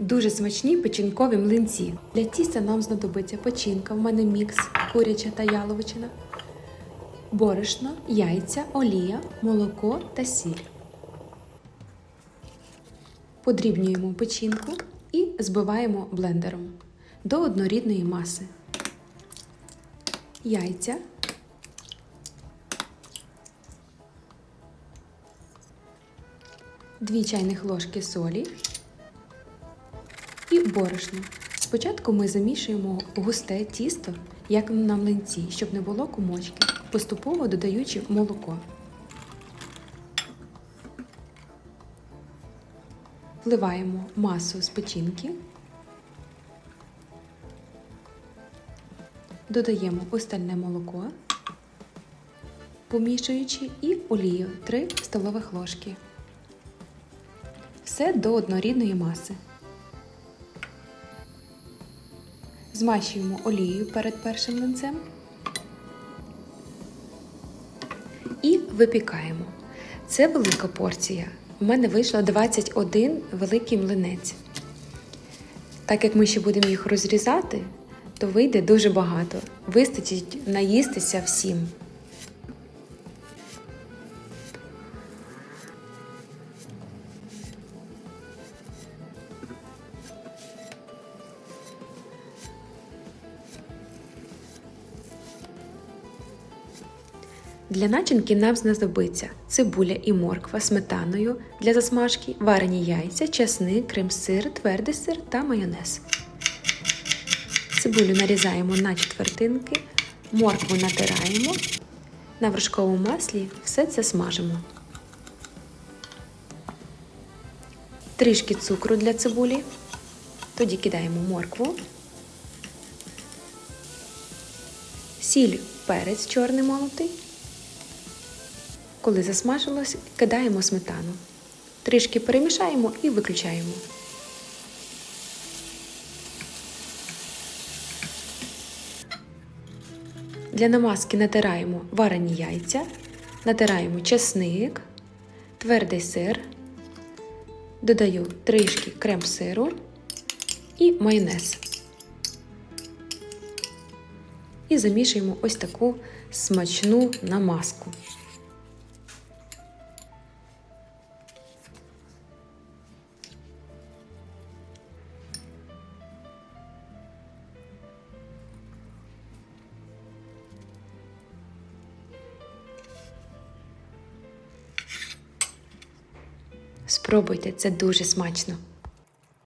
Дуже смачні печінкові млинці. Для тіста нам знадобиться печінка, в мене мікс, куряча та яловичина, борошно, яйця, олія, молоко та сіль. Подрібнюємо печінку і збиваємо блендером до однорідної маси. Яйця. Дві чайних ложки солі борошно. Спочатку ми замішуємо густе тісто, як на млинці, щоб не було комочки, поступово додаючи молоко. Вливаємо масу з печінки, додаємо остальне молоко, помішуючи і олію 3 столових ложки. Все до однорідної маси. Змащуємо олією перед першим млинцем і випікаємо. Це велика порція. У мене вийшло 21 великий млинець. Так як ми ще будемо їх розрізати, то вийде дуже багато. Вистачить наїстися всім. Для начинки нам знадобиться цибуля і морква сметаною для засмажки, варені яйця, часник, крем-сир, твердий сир та майонез. Цибулю нарізаємо на четвертинки, моркву натираємо. На вершковому маслі все це смажимо. Трішки цукру для цибулі. Тоді кидаємо моркву. Сіль, перець чорний молотий. Коли засмажилось, кидаємо сметану. Трішки перемішаємо і виключаємо. Для намазки натираємо варені яйця, натираємо чесник, твердий сир, додаю трішки крем-сиру і майонез. І замішуємо ось таку смачну намазку. Спробуйте, це дуже смачно.